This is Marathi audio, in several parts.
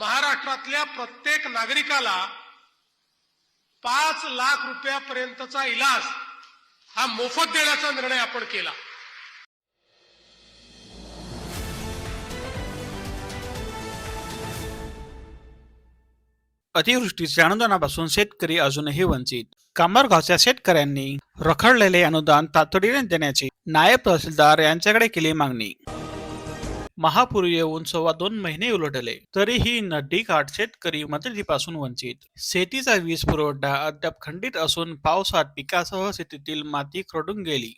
महाराष्ट्रातल्या प्रत्येक नागरिकाला पाच लाख रुपयापर्यंतचा इलाज हा मोफत देण्याचा निर्णय आपण केला. अतिवृष्टीच्या अनुदानापासून शेतकरी अजूनही वंचित. कामरगावच्या शेतकऱ्यांनी रखडलेले अनुदान तातडीने देण्याची नायब तहसीलदार यांच्याकडे केली मागणी. महापूर येऊन सव्वा दोन महिने उलटले तरीही नदीकाठ शेतकरी मदतीपासून वंचित. शेतीचा वीज पुरवठा अद्याप खंडित असून पावसात पिकासह शेतीतील माती खरडून गेली.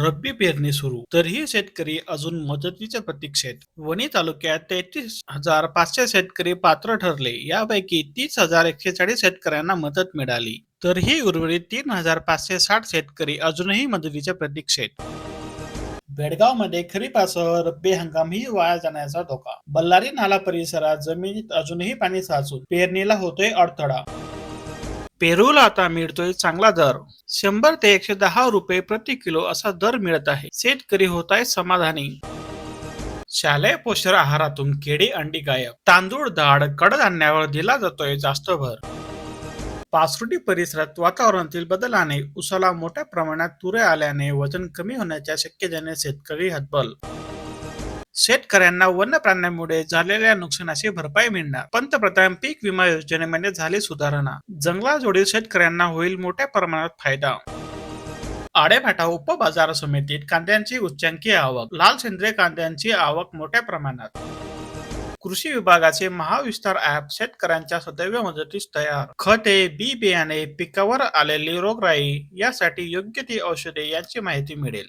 रब्बी पेरणी सुरू तरीही शेतकरी अजून मदतीच्या प्रतीक्षेत. वणी तालुक्यात तेहतीस हजार पाचशे शेतकरी पात्र ठरले यापैकी तीस हजार एकशे चाळीस शेतकऱ्यांना मदत मिळाली. तरीही उर्वरित तीन हजार पाचशे साठ शेतकरी अजूनही मदतीच्या प्रतीक्षेत. बेडगावमध्ये खरीपासह रब्बी हंगामही वाया जाण्याचा धोका. बल्लारी नाला परिसरात जमिनीत अजूनही पाणी साचून पेरणीला होतोय अडथळा. पेरूला आता मिळतोय चांगला दर. शंभर ते एकशे दहा रुपये प्रति किलो असा दर मिळत आहे. शेतकरी होत आहे समाधानी. शालेय पोषण आहारातून केळी अंडी गायब. तांदूळ डाळ कडधान्यावर दिला जातोय जास्त भर. पासरुटी परिसरात वातावरणातील बदलाने उसाला मोठ्या प्रमाणात तुरे आल्याने वजन कमी होण्याच्या शक्यतेने शेतकरी हतबल. शेतकऱ्यांना वन्य प्राण्यांमुळे झालेल्या नुकसानाची भरपाई मिळणार. पंतप्रधान पीक विमा योजनेमध्ये झाली सुधारणा. जंगलाजोडील शेतकऱ्यांना होईल मोठ्या प्रमाणात फायदा. आडेभाटा उपबाजार समितीत कांद्यांची उच्चांकी आवक. लाल सेंद्रिय कांद्यांची आवक मोठ्या प्रमाणात. कृषी विभागाचे महाविस्तार ऍप शेतकऱ्यांच्या सदैव मदतीस तयार. खते बी बियाणे पिकावर आलेली रोगराई यासाठी योग्य ती औषधे यांची माहिती मिळेल.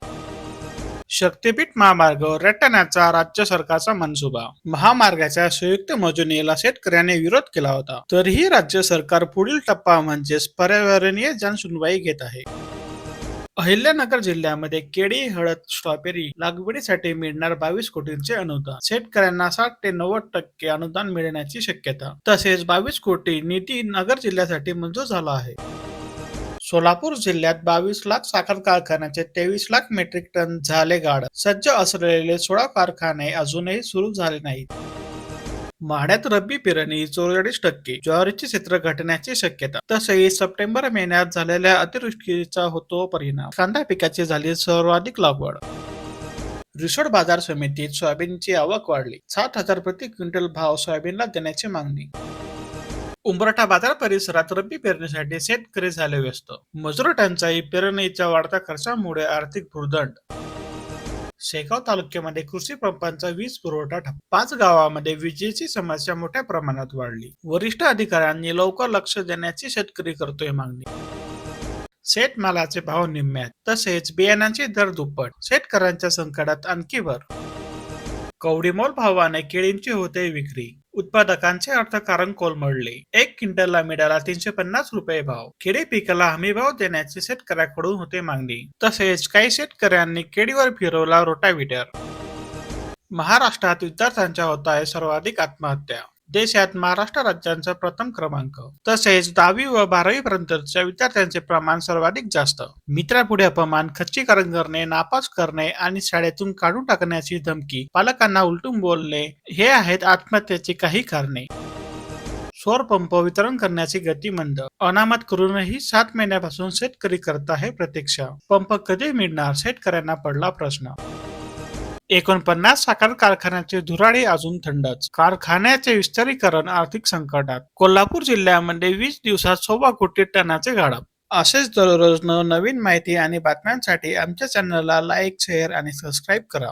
शक्तीपीठ महामार्ग रेटण्याचा राज्य सरकारचा मनसुबा. महामार्गाच्या संयुक्त मोजणीला शेतकऱ्याने विरोध केला होता. तरीही राज्य सरकार पुढील टप्पा म्हणजेच पर्यावरणीय जनसुनवाई घेत आहे. अहिल्यानगर जिल्ह्यामध्ये केळी हळद स्ट्रॉबेरी लागवडीसाठी मिळणार बावीस कोटींचे अनुदान. शेतकऱ्यांना साठ ते नव्वद टक्के अनुदान मिळण्याची शक्यता. तसेच बावीस कोटी निधी नगर जिल्ह्यासाठी मंजूर झाला आहे. सोलापूर जिल्ह्यात बावीस लाख साखर कारखान्याचे तेवीस लाख मेट्रिक टन झाले गाड सज्ज असलेले सोळा कारखाने अजूनही सुरू झाले नाहीत. म्हाड्यात रब्बी पेरणी चौवेचाळीस टक्के ज्वारीचे क्षेत्र घटण्याची शक्यता. तसेच सप्टेंबर महिन्यात झालेल्या अतिवृष्टीचा होतो परिणाम. कांदा पिकाची झाली सर्वाधिक लागवड. रिसोड बाजार समितीत सोयाबीनची आवक वाढली. सात हजार प्रति क्विंटल भाव सोयाबीनला देण्याची मागणी. उंबरठा बाजार परिसरात रब्बी पेरणीसाठी शेतकरी झाले व्यस्त. मजूर टंचाई पेरणीच्या वाढत्या खर्चामुळे आर्थिक भुर्दंड शेगाव तालुक्यामध्ये कृषी पंपांचा वीज पुरवठा ठप्प. पाच गावामध्ये विजेची समस्या मोठ्या प्रमाणात वाढली. वरिष्ठ अधिकाऱ्यांनी लवकर लक्ष देण्याची शेतकरी करतोय मागणी. शेतमालाचे भाव निम्म्यात तसेच बियाणांचे दर दुप्पट. शेतकऱ्यांच्या संकटात आणखी भर. कवडीमोल भावाने केळींची होते विक्री. उत्पादकांचे अर्थकारण कोलमडले. एक क्विंटलला मिळाला तीनशे पन्नास रुपये भाव. केळी पिकाला हमी भाव देण्याची शेतकऱ्याकडून होते मागणी. तसेच काही शेतकऱ्यांनी केळीवर फिरवला रोटाविटर महाराष्ट्रात विद्यार्थ्यांच्या होत आहे सर्वाधिक आत्महत्या. देशात महाराष्ट्र राज्यांचा प्रथम क्रमांक. तसेच दहावी व बारावी पर्यंतच्या विद्यार्थ्यांचे प्रमाण सर्वाधिक जास्त. मित्रापुढे अपमान खच्चीकरण करणे नापास करणे आणि शाळेतून काढून टाकण्याची धमकी पालकांना उलटून बोलणे हे आहेत आत्महत्येची काही कारणे. सौर पंप वितरण करण्याची गती मंद. अनामत करूनही सात महिन्यापासून शेतकरी करत आहे प्रतीक्षा. पंप कधी मिळणार? शेतकऱ्यांना पडला प्रश्न. एकोणपन्नास साखर कारखान्याचे धुराळे अजून थंडच. कारखान्याचे विस्तारीकरण आर्थिक संकटात. कोल्हापूर जिल्ह्यामध्ये वीस दिवसात सव्वा कोटी टनाचे गाडप असेच दररोज नवीन माहिती आणि बातम्यांसाठी आमच्या चॅनलला लाईक शेअर आणि सबस्क्राईब करा.